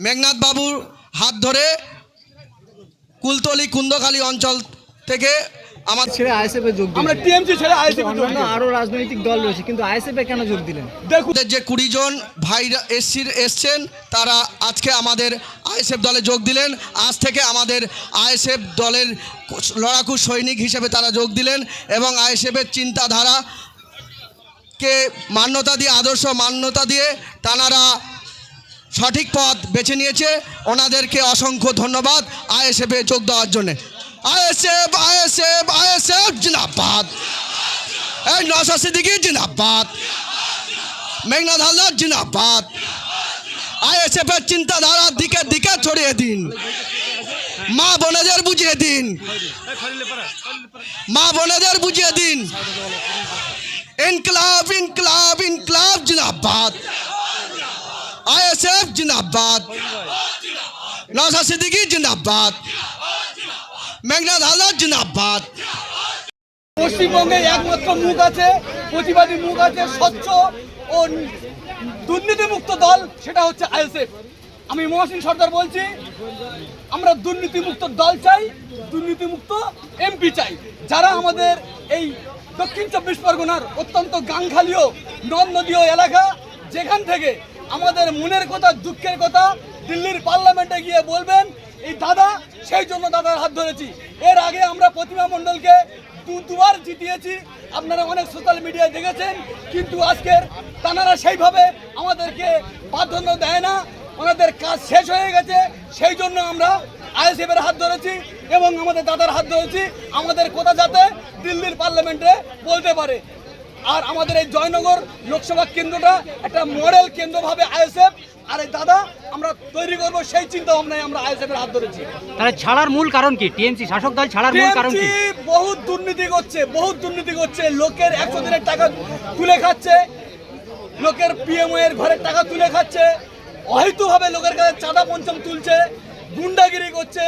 মেঘনাথ বাবুর হাত ধরে কুলতলি কুন্দখালী অঞ্চল থেকে আমার ছেড়ে আইএসএফ যোগ আমরা টিএমসি ছেড়ে আরও রাজনৈতিক দল রয়েছে কিন্তু আইএসএফ কেন যোগ দিলেন? দেখুন। যে কুড়ি জন ভাইরা এসছেন তারা আজকে আমাদের আইএসএফ দলে যোগ দিলেন। আজ থেকে আমাদের আইএসএফ দলের লড়াকু সৈনিক হিসেবে তারা যোগ দিলেন এবং আইএসএফের চিন্তাধারা কে মান্যতা দিয়ে আদর্শ মান্যতা দিয়ে তানারা সঠিক পথ বেছে নিয়েছে। ওনাদেরকে অসংখ্য ধন্যবাদ। আইএসএফে যোগ দেওয়ার জন্যে। আইএসএফ আইএসএফ আইএসএফ, জিন্দাবাদ। এই নশা সিদ্দিকি, জিন্দাবাদ। মেঘনাথ হালদার জিন্দাবাদ। আইএসএফ এর চিন্তাধারার দিকে দিকে ছড়িয়ে দিন। মা বোনেদের বুঝিয়ে দিন। মা বোনেদের বুঝিয়ে দিন। ইনকলাব ইনকলাব ইনকলাব, জিন্দাবাদ। আইএসএফ জিন্দাবাদ নশা সিদ্দিকি জিন্দাবাদ মেঘনাথ হালদার জিন্দাবাদ পশ্চিমবঙ্গে একমাত্র মুখ আছে, প্রতিবাদী মুখ আছে, স্বচ্ছ ও দুর্নীতিমুক্ত দল, সেটা হচ্ছে আইএসএফ। আমি মহসিন সর্দার বলছি, আমরা দুর্নীতিমুক্ত দল চাই, দুর্নীতিমুক্ত এমপি চাই। যারা আমাদের এই দক্ষিণ চব্বিশ পরগনার অত্যন্ত গাংখালীয় নদ নদীয় এলাকা, যেখান থেকে আমাদের মনের কথা, দুঃখের কথা দিল্লির পার্লামেন্টে গিয়ে বলবেন, এই দাদা, সেই জন্য দাদার হাত ধরেছি। এর আগে আমরা প্রতিমা মণ্ডলকে দু, দুবার জিতিয়েছি। আপনারা অনেক সোশ্যাল মিডিয়ায় দেখেছেন, কিন্তু আজকের তানারা সেইভাবে আমাদেরকে প্রাধান্য দেয় না। ওনাদের কাজ শেষ হয়ে গেছে। সেই জন্য আমরা আইএসএফের হাত ধরেছি এবং আমাদের দাদার হাত ধরেছি। আমাদের কথা যাতে দিল্লির পার্লামেন্টে বলতে পারে। আর আমাদের এই জয়নগর লোকসভা কেন্দ্রটা একটা মডেল কেন্দ্রভাবে আইএসএফ। আর এই দাদা আমরা তৈরি করব সেই চিন্তা ভাবনায় আমরা আইএসএফের হাত ধরেছি। তাহলে ছাড়ার মূল কারণ কি? টিএমসি শাসক দল ছাড়ার মূল কারণ কি? বহুত দুর্নীতি করছে বহুত দুর্নীতি করছে। লোকের একশো দিনের টাকা তুলে খাচ্ছে। লোকের পিএমও এর ঘরের টাকা তুলে খাচ্ছে। অহেতুভাবে লোকের কাছে চাঁদা পঞ্চম তুলছে গুন্ডাগিরি করছে।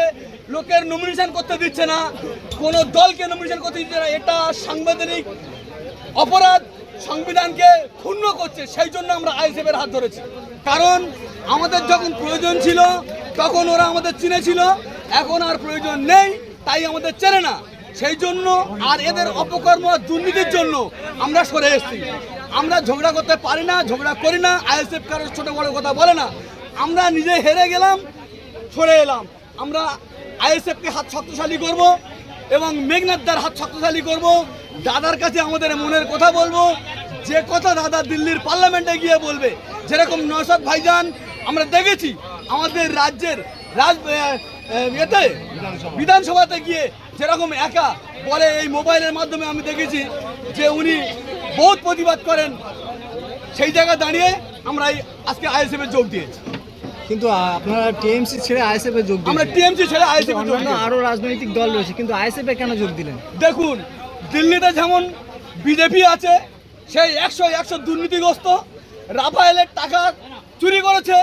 লোকের নমিনেশন করতে দিচ্ছে না। কোনো দলকে নমিনেশন করতে দিচ্ছে না। এটা সাংবিধানিক অপরাধ সংবিধানকে ক্ষুণ্ণ করছে, সেই জন্য আমরা আইএসএফের হাত ধরেছি। কারণ আমাদের যখন প্রয়োজন ছিল, তখন ওরা আমাদের চিনেছিল। এখন আর প্রয়োজন নেই, তাই আমাদের চেনে না। সেই জন্য আর এদের অপকর্ম দুর্নীতির জন্য আমরা সরে এসেছি। আমরা ঝগড়া করতে পারি না, ঝগড়া করি না, আইএসএফ কারোর ছোট বড় কথা বলে না। আমরা নিজে হেরে গেলাম, সরে এলাম। আমরা আইএসএফকে হাত শক্তিশালী করব। এবং মেঘনাথদার হাত শক্তিশালী করব। দাদার কাছে আমাদের মনের কথা বলব। যে কথা দাদা দিল্লির পার্লামেন্টে গিয়ে বলবে যেরকম নসাদ ভাইজান আমরা দেখেছি আমাদের রাজ্যের রাজ আহ, বিধানসভাতে গিয়ে যেরকম একা বলে এই মোবাইলের মাধ্যমে আমি দেখেছি যে উনি বহুত প্রতিবাদ করেন। সেই জায়গায় দাঁড়িয়ে আমরা এই আজকে আইএসএফে যোগ দিয়েছি। কিন্তু আপনারা টিএমসি ছেড়ে আইএসএফ এ যোগ আমরা দিলেন টিএমসি ছেড়ে আইএসএফে যোগ অন্যান্য দিয়েছি আরও রাজনৈতিক দল রয়েছে কিন্তু আইএসএফ এ কেন যোগ দিলেন? দেখুন দিল্লিতে যেমন বিজেপি আছে সেই একশো একশো দুর্নীতিগ্রস্ত রাফায়েলের টাকা চুরি করেছে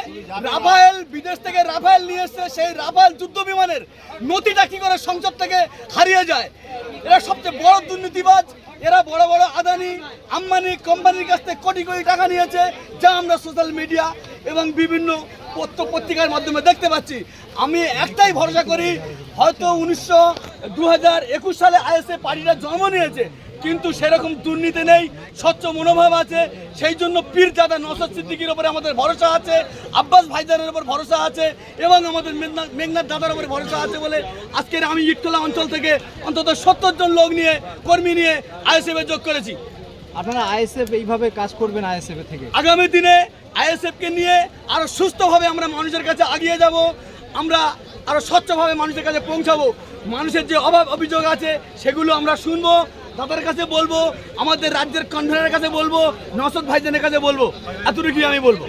রাফায়েল বিদেশ থেকে রাফায়েল নিয়ে এসছে সেই রাফায়েল যুদ্ধ বিমানের নথিটা কি করে সংসদ থেকে হারিয়ে যায়? এরা সবচেয়ে বড় দুর্নীতিবাজ এরা বড় বড় আদানি আম্বানি কোম্পানির কাছ থেকে কোটি কোটি টাকা নিয়েছে যা আমরা সোশ্যাল মিডিয়া এবং বিভিন্ন পত্র পত্রিকার মাধ্যমে দেখতে পাচ্ছি। আমি একটাই ভরসা করি, হয়তো উনিশশো দু হাজার একুশ সালে আইএসএ পার্টিটা জন্ম নিয়েছে, কিন্তু সেরকম দুর্নীতি নেই, স্বচ্ছ মনোভাব আছে, সেই জন্য পীর দাদা নসর সিদ্দিকির উপরে আমাদের ভরসা আছে, আব্বাস ভাইজানের ওপর ভরসা আছে, এবং আমাদের মেঘনাথ দাদার উপরে ভরসা আছে বলে আজকের আমি ইটতলা অঞ্চল থেকে অন্তত সত্তর জন লোক নিয়ে, কর্মী নিয়ে আইএসএফে যোগ করেছি। আপনারা আইএসএফ এইভাবে কাজ করবেন আইএসএফ থেকে। আগামী দিনে আইএসএফকে নিয়ে আরও সুস্থভাবে আমরা মানুষের কাছে আগিয়ে যাব, আমরা আরও স্বচ্ছভাবে মানুষের কাছে পৌঁছাবো। মানুষের যে অভাব অভিযোগ আছে, সেগুলো আমরা শুনব, তাদের কাছে বলব, আমাদের রাজ্যের কনভেনারের কাছে বলব, নসদ ভাইজানের কাছে বলব, এতটুকুই আমি বলব।